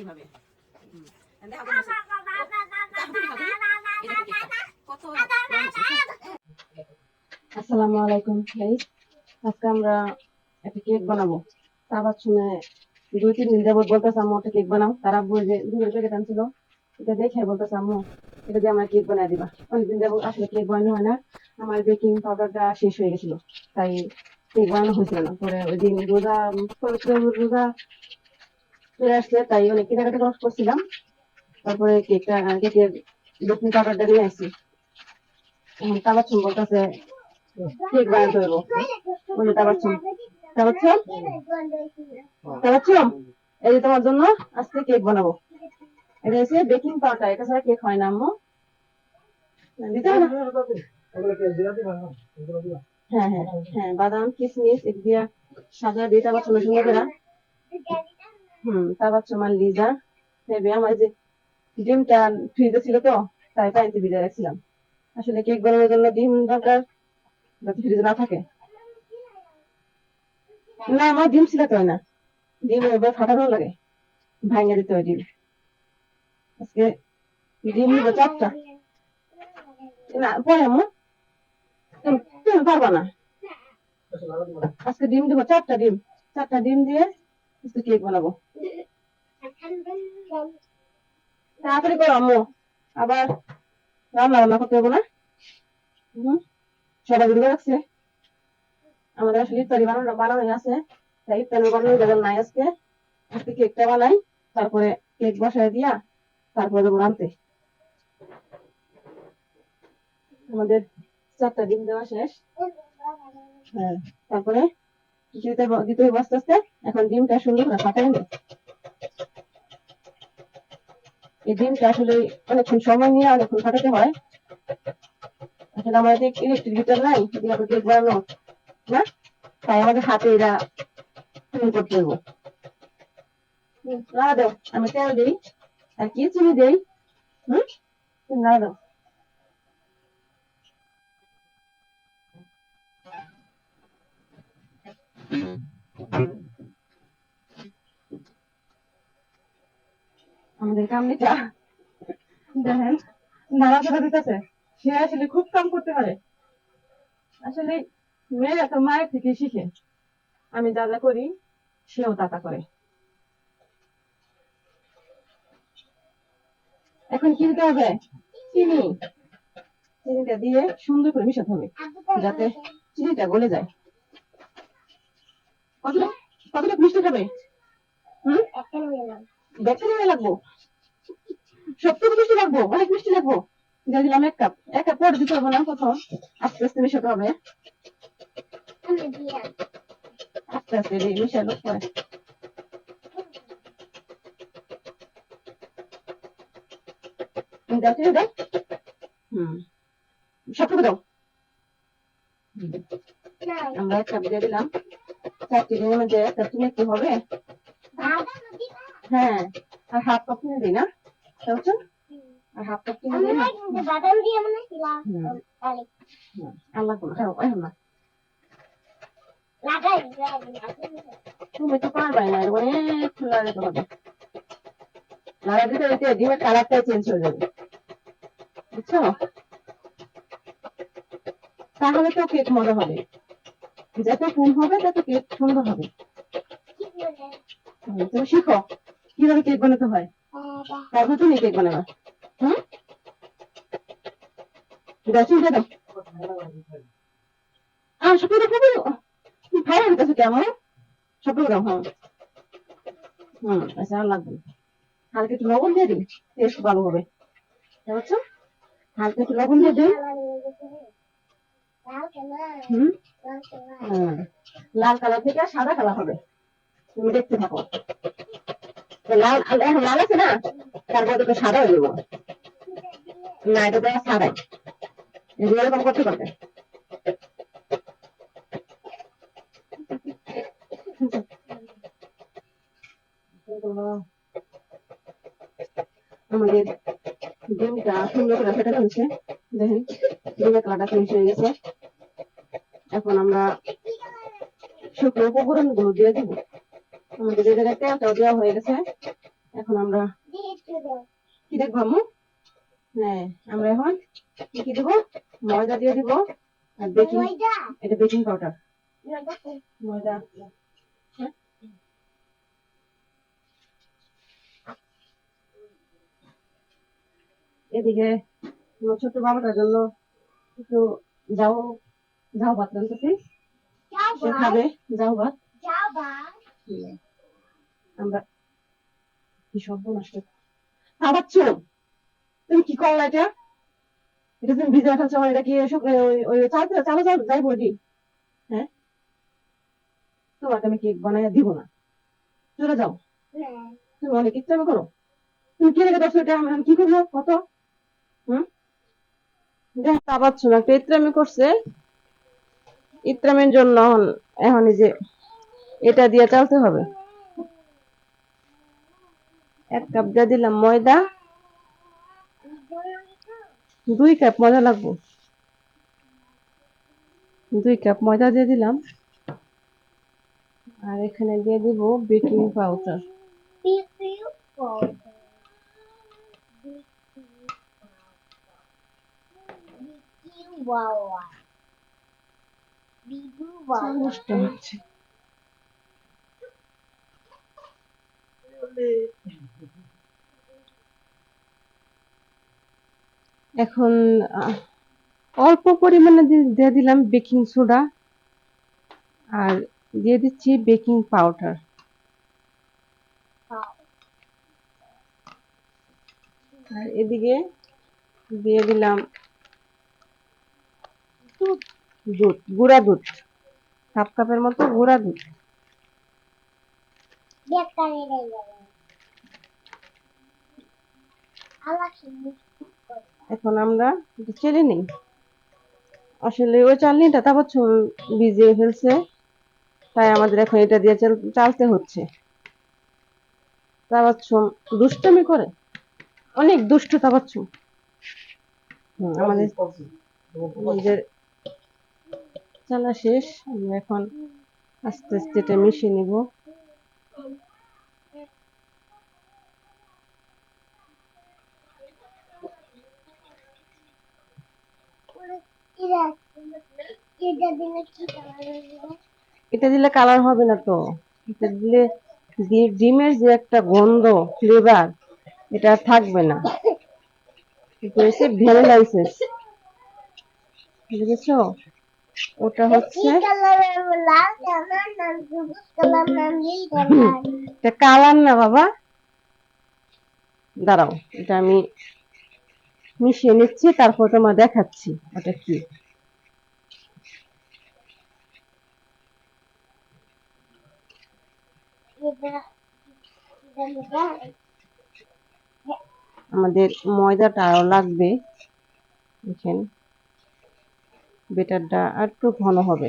এভাবে হয়। আসসালামু আলাইকুম গাইস আজকে আমরা একটা কেক বানাবো। তারপর শুনে দুই তিন দিন যাবত বলতেছে, আম্মু, একটা কেক বানাও। তারা বুঝে দুধের প্যাকেট আনছিল এটা দেখে বলতেছে, আম্মু, এটা দিয়ে আমার কেক বানিয়ে দিবা। অনেকদিন যাবত আসলে কেক বানানো হয় না। আমার বেকিং পাউডারটা শেষ হয়ে গেছিল। তাই হয়েছিল না পরে ওই দিন রোজা রোজা চলে আসছে তাই অনেক কেনাকাটা করছিলাম তারপরে কেকটা কেকের পাউডারটা নিয়ে আসছি তারপর বলতেছে কেক বানাতে হইব বলে তাবাচ্ছুম তাবাচ্ছুম তাবাচ্ছুম এই যে তোমার জন্য আজকে কেক বানাবো এটা হচ্ছে বেকিং পাউডার এটা ছাড়া কেক হয় না আম্মু দিতে হবে না হ্যাঁ হ্যাঁ হ্যাঁ বাদাম এক দিয়া সাজা দিয়ে তারপর সুন্দর সুন্দর করে হুম তারপর তোমার লিজা ভেবে আমার যে ডিমটা ফ্রিজে ছিল তো, তাই পানিতে ভিজে রাখছিলাম। আসলে কেক বানানোর জন্য ডিম দরকার, যাতে ফ্রিজে না থাকে। না, আমার ডিম ছিল তো না। ডিম এবার ফাটানো লাগে, ভাঙে দিতে হয় ডিম। আজকে ডিম নিব চারটা। না, পরে আমু তুমি না। আজকে ডিম দিব, চারটা ডিম। চারটা ডিম দিয়ে কেক বানাবো। তাড়াতাড়ি করো, আম্মু। আবার রান্না করতে হবে না? সবাই রাখছে। আমাদের আসলে বানানো বানানো আছে। তাই বানানো নাই আজকে। আজকে কেকটা বানাই, তারপরে কেক বসায় দিয়া, তারপরে দেবো রানতে। আমাদের চারটা ডিম দেওয়া শেষ। হ্যাঁ। তারপরে কিছু দিতে হবে- আস্তে আস্তে এখন ডিমটা সুন্দর করে ফাটাই নেই। এই ডিমটা আসলে অনেকক্ষণ সময় নিয়ে অনেকক্ষণ ফাটাতে হয়। আসলে আমাদের ইলেকট্রিক হিটার নাই দিয়ে বানানো। না? তাই আমাদের হাতে এরা তৈরি করতে হইব না দাও আমি তেল দিই আর কি চিনি দেই হুম? না দাও। আমাদের কামনিটা দেখেন নাড়াচাড়া দিতেছে। সে আসলে খুব কাম করতে পারে। আসলে তো মায়ের থেকে শিখে। আমি যা যা করি, সেও তা করে। এখন কি দিতে হবে? চিনি। চিনিটা দিয়ে সুন্দর করে মিশাতে হবে, যাতে চিনিটা গলে যায়। কতটা? কতটা মিষ্টি খাবে হুম? দেখতে নেমে লাগবো। সত্যি মিষ্টি লাগবো অনেক মিষ্টি লাগবো। দিয়ে দিলাম এক কাপ। এক কাপ পরে দিতে হবে না প্রথম। আস্তে আস্তে মিশাতে হবে। আস্তে আস্তে পরে। দাও চিনি দাও। হুম। সবটুকু দাও। আমরা এক কাপ দিয়ে দিলাম। চারটি দিনের মধ্যে একটা চিনি কি হবে? হ্যাঁ আর চিনি দিই না? আর চিনি দিই না হুম হুম। আল্লাহ করো হ্যাঁ। ওই তুমি তো না অনেক যেতে হবে দিতে চেঞ্জ হয়ে যাবে। বুঝছ? তাহলে তো কেক মজা হবে। যত ফুল হবে তত কেক সুন্দর হবে। তুমি শিখো। কীভাবে কেক বানাতে হয়? তারপর তুমি কেক বানাবা। কেমন হ্যাঁ। হুম আচ্ছা আর লাগবে লবণ দিয়ে টেস্ট ভালো হবে। লবণ দিয়ে দিই লাল কালার থেকে সাদা কালার হবে। তুমি দেখতে থাকো। লাল এখন লাল আছে না? তারপর তো সাদা হয়ে যাব। না, এটা তো সাদাই। এরকম করতে পারবে। আমাদের ডিমটা সুন্দর করে ফেটে ফেলছে দেখেন, ডিমের কালারটা চেঞ্জ হয়ে গেছে। এখন আমরা শুকনো উপকরণগুলো দিয়ে দিব। আমাদের এই জায়গায় তেলটাও দেওয়া হয়ে গেছে, এখন আমরা কি দেখব আম্মু? হ্যাঁ আমরা এখন কি দেবো? ময়দা দিয়ে দিব আর বেকিং, এটা বেকিং পাউডার। ময়দা? এদিকে ছোট্ট বাবাটার জন্য একটু যাও যাও ভাত রান্তেছি সে খাবে? যাও ভাত। আমরা কি সব নষ্ট খাবাচ্ছ তুমি কি করলা এটা? এটা তুমি ভিজে সময় এটা কি এসব চালতে চালো চাল যাই বলি হ্যাঁ? তোমাকে আমি কেক বানাইয়া দিব না। চলে যাও। তুমি অনেক ইচ্ছা করো। তুমি কি রেখে দশ এটা? আমি কি করব? কত? হুম? দেখ পাচ্ছ না একটা ইত্রামি করছে। ইত্রামের জন্য এখন- যে এটা দিয়ে চালতে হবে। এক কাপ দিয়ে দিলাম ময়দা, দুই কাপ ময়দা লাগবো। দুই কাপ ময়দা দিয়ে দিলাম। আর এখানে দিয়ে দিব বেকিং পাউডার। নষ্ট হচ্ছে। এখন অল্প পরিমাণে দিয়ে দিলাম বেকিং সোডা আর দিয়ে দিচ্ছি বেকিং পাউডার। আর এদিকে দিয়ে দিলাম দুধ গুঁড়া দুধ। হাফ কাপের মতো গুঁড়া দুধ এখন আমরা চেলে নিই। আসলে ওই চালনিটা তারপর ভিজিয়ে ফেলছে। তাই আমাদের এখন এটা দিয়ে চালতে হচ্ছে। তাবাচ্ছুম দুষ্টমি করে। অনেক দুষ্ট হুম, আমাদের নিজের চালা শেষ আমরা এখন আস্তে আস্তে এটা মিশিয়ে নিব। এটা দিলে কালার হবে না তো। এটা দিলে ডিমের যে একটা গন্ধ ফ্লেভার এটা থাকবে না। এটা হচ্ছে ভ্যানিলা এসেন্স। বুঝেছ? ওটা হচ্ছে কালার না বাবা। দাঁড়াও এটা আমি মিশিয়ে নিচ্ছি তারপর তোমার দেখাচ্ছি ওটা কি। আমাদের ময়দাটা আরও লাগবে। দেখেন। বেটারটা আর একটু ঘন হবে।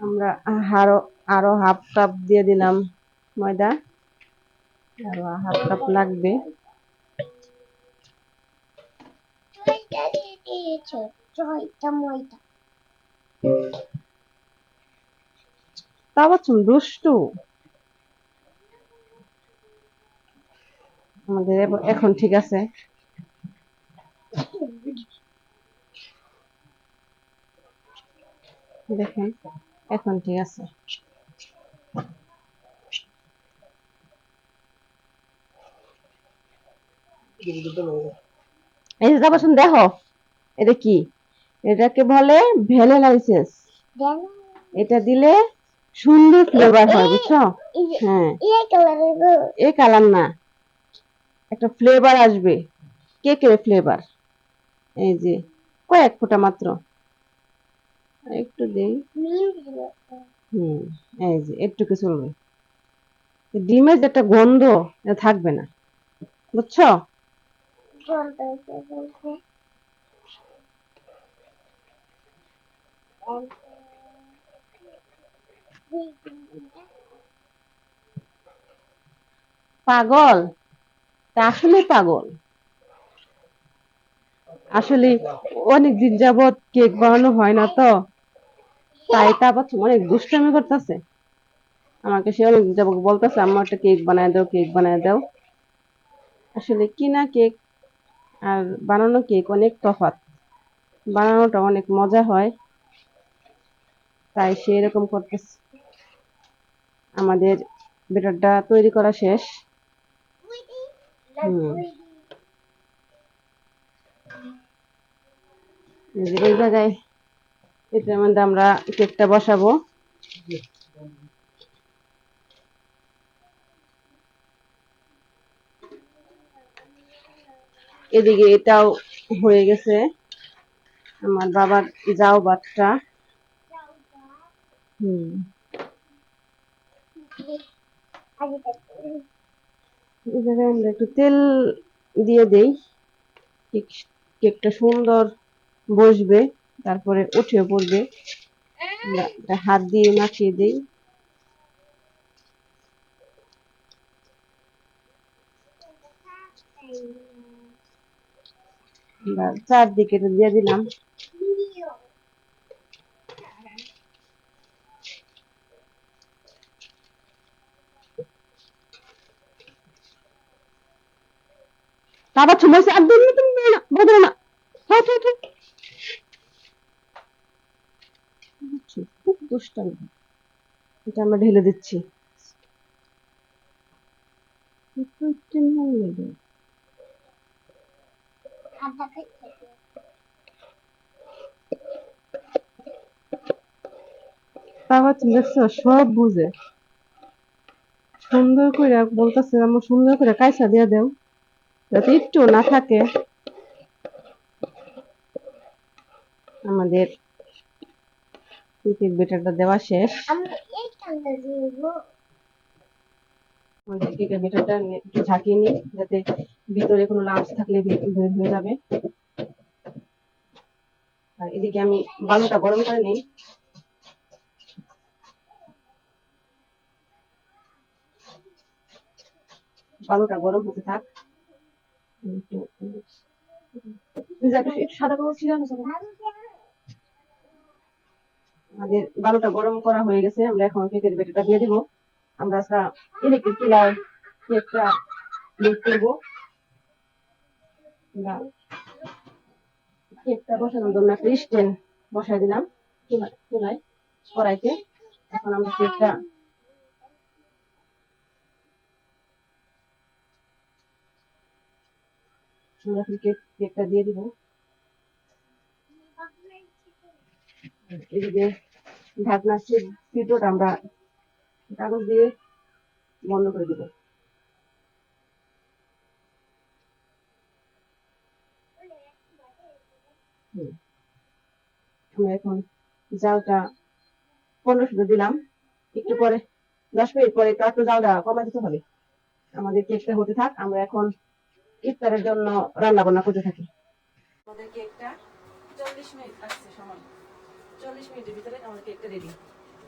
আমরা আরও আরও হাফ কাপ দিয়ে দিলাম ময়দা। আরও হাফ কাপ লাগবে। ছয়টা ময়দা তা বলছুন দুষ্টু আমাদের এখন ঠিক আছে। দেখেন, এখন ঠিক আছে। এই যে দেখো। এটা কি? এটাকে বলে দেন এটা দিলে সুন্দর ফ্লেভার হয় বুঝছ? হ্যাঁ। এই কালার না। একটা ফ্লেভার আসবে। কেকের ফ্লেভার এই যে কয়েক ফোঁটা মাত্র। একটু দেই। হুম এই যে একটুকু চলবে। ডিমের যে একটা গন্ধ থাকবে না। বুঝছ? পাগল? আসলে পাগল। আসলে অনেক দিন যাবত কেক বানানো হয় না তো। তাই তারপর অনেক দুষ্টামি করতেছে। আমাকে সে অনেক যাবত বলতেছে, আম্মা, একটা কেক বানায় দাও, কেক বানায় দাও। আসলে কিনা কেক আর বানানো কেক অনেক তফাৎ। বানানোটা অনেক মজা হয়। তাই সে এরকম করতেছে। আমাদের বেটারটা তৈরি করা শেষ। এই জায়গায় এটার মধ্যে আমরা কেকটা বসাবো। এদিকে এটাও হয়ে গেছে। আমার বাবার যাও বাচ্চা হুম। আমরা একটু তেল দিয়ে দেই। কেকটা সুন্দর বসবে, তারপরে উঠে পড়বে। হাত দিয়ে মাখিয়ে দেই। চারদিকে দিয়ে দিলাম। তারপর না তুমি না বদলে না। হাট বুঝছ, খুব দুষ্টামি। এটা আমরা ঢেলে দিচ্ছি। দেখছ সব বুঝে। সুন্দর করে বলতেছে আমার সুন্দর করে কাইসা দিয়ে দেও। যাতে একটু না থাকে, আমাদের কেকের বেটারটা দেওয়া শেষ। আমাদের একটু ঝাঁকিয়ে নিই, যাতে ভিতরে কোনো লাম্পস থাকলে বের হয়ে যাবে। আর এদিকে আমি বালুটা গরম করে নিই। বালুটা গরম হতে থাক একটু একটু সাদা কাপড় ছিল না সবাই? আমাদের গরম করা হয়ে গেছে আমরা এখন কেকের দিয়ে দিব আমরা ইলেকট্রিক কেকটা কেকটা বসানোর জন্য একটা স্ট্যান্ড বসাই দিলাম। চুলা- চুলায় কড়াইতে। এখন আমরা কেকটা দিয়ে দিব। এদিকে আমরা কাগজ দিয়ে বন্ধ করে দিব। এখন জালটা পনেরো শুধু দিলাম। একটু পরে, দশ মিনিট পরে তো জালটা কমা দিতে হবে। আমাদের কেকটা হতে থাক, আমরা এখন ইফতারের জন্য রান্না বান্না করতে থাকি। আমাদের কেকটা চল্লিশ মিনিট লাগছে সময়। চল্লিশ মিনিটের ভিতরে আমাদের কেকটা রেডি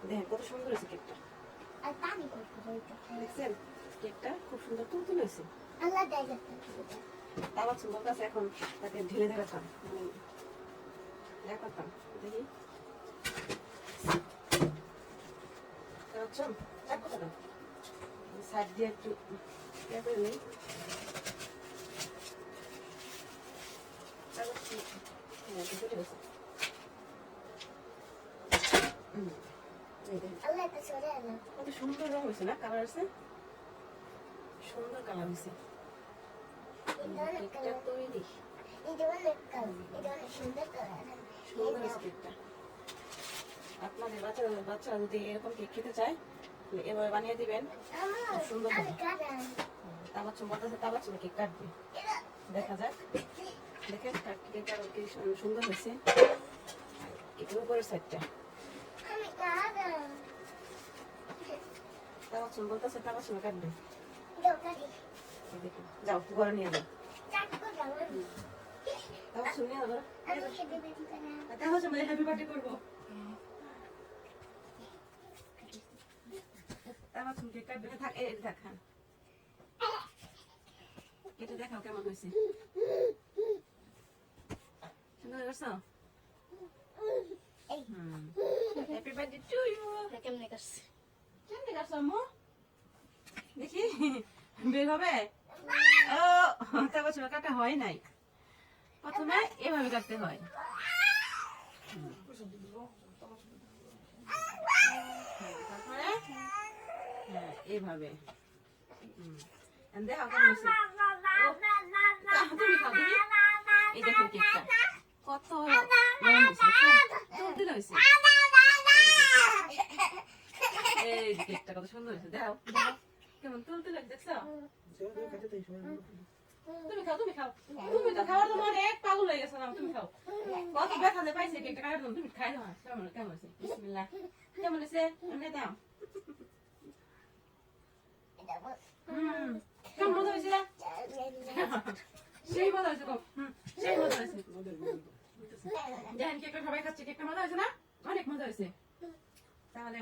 দেখেন কত সুন্দর হয়েছে কেকটা আর পানি করতে দেখছেন? কেকটা খুব সুন্দর তুলতুল হয়েছে। আমার সুন্দর কাছে এখন তাকে ঢেলে দেখাতাম দেখাতাম দেখি বুঝছেন এক কথা দাও সাইড দিয়ে একটু করে নিই হ্যাঁ, এটা চলে গেছে। হুম, এই দেখেন। আল্লাহ এটা সরে এলো কত সুন্দর রং হয়েছে না? কালার আছে সুন্দর কালার। হয়েছে কেকটা তৈরি এটা অনেক কালার এটা অনেক সুন্দর কালার সুন্দর হয়েছে কেকটা আপনাদের বাচ্চা বাচ্চারা যদি এরকম কেক খেতে চায় এভাবে বানিয়ে দিবেন সুন্দর কাছে তাবার চুম্বর কেক কাটবে। দেখা যাক। দেখেন কাট- কেকটা কি সুন্দর হয়েছে? কেকের উপরের সাইডটা কালার তাবার চুম্বর কাছে তাবার কাটবে। নিয়ে যাও। তাবার চুম্বর নিয়ে যাব তাবার চুম্বর হ্যাপি বার্থডে করব। এটা দেখাও কেমন হয়েছে। সুন্দর করছ হ্যাপি বার্থডে টু ইউ কেমনে করছে কেমনে কাটছো আম্মু দেখি বের হবে ও তা বছর কাটা হয় নাই প্রথমে এভাবে কাটতে হয় তারপরে হ্যাঁ এভাবে দেখো কেমন তুমি খাও এই দেখো কেকটা কত নরম হয়েছে। এই কেকটা কত সুন্দর হয়েছে। দেখো। কেমন? হয়েছে দেখছ? তুমি খাও তুমি খাও। তুমি তো খাওয়ার জন্য অনেক পাগল হয়ে গেছো না তুমি খাও। কত ব্যথা যে পাইছে কেকটা কাটার তুমি খাই না। কেমন কেমন হয়েছে? বিসমিল্লাহ। কেমন হয়েছে? এমনি দাও। হুম। কেমন মজা হয়েছে? সেই মজা হয়েছে গো। হুম সেই মজা হয়েছে। দেখেন কেকটা সবাই খাচ্ছে কেকটা মজা হয়েছে না? অনেক মজা হয়েছে। তাহলে